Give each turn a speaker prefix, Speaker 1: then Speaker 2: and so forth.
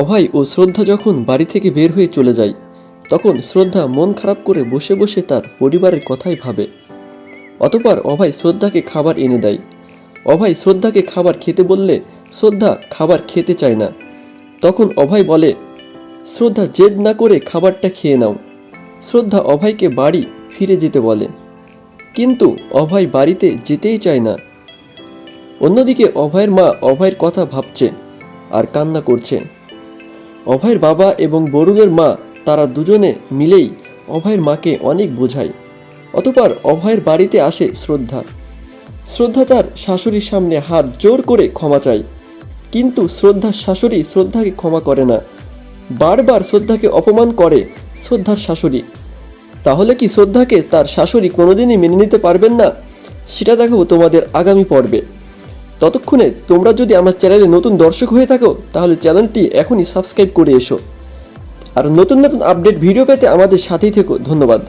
Speaker 1: অভয় ও শ্রদ্ধা যখন বাড়ি থেকে বের হয়ে চলে যায়, তখন শ্রদ্ধা মন খারাপ করে বসে বসে তার পরিবারের কথাই ভাবে। অতপর অভয় শ্রদ্ধাকে খাবার এনে দেয়। অভয় শ্রদ্ধাকে খাবার খেতে বললে শ্রদ্ধা খাবার খেতে চায় না। তখন অভয় বলে, শ্রদ্ধা জেদ না করে খাবারটা খেয়ে নাও। শ্রদ্ধা অভয়কে বাড়ি ফিরে যেতে বলে। কিন্তু অভয় বাড়িতে যেতেই চায় না। অন্যদিকে অভয়ের মা অভয়ের কথা ভাবছে আর কান্না করছে। অভয়ের বাবা এবং বরুণের মা তারা দুজনে মিলেই অভয়ের মাকে অনেক বোঝায়। অতপর অভয়ের বাড়িতে আসে শ্রদ্ধা। শ্রদ্ধা তার শাশুড়ির সামনে হাত জোর করে ক্ষমা চায়। কিন্তু শ্রদ্ধার শাশুড়ি শ্রদ্ধাকে ক্ষমা করে না। বারবার শ্রদ্ধাকে অপমান করে শ্রদ্ধার শাশুড়ি। তাহলে কি শ্রদ্ধাকে তার শাশুড়ি কোনোদিনই মেনে নিতে পারবেন না? সেটা দেখাবো তোমাদের আগামী পর্বে। ততক্ষণে তোমরা যদি আমার চ্যানেলে নতুন দর্শক হয়ে থাকো, তাহলে চ্যানেলটি এখনই সাবস্ক্রাইব করে এসো। আর নতুন নতুন আপডেট ভিডিও পেতে আমাদের সাথেই থেকো। ধন্যবাদ।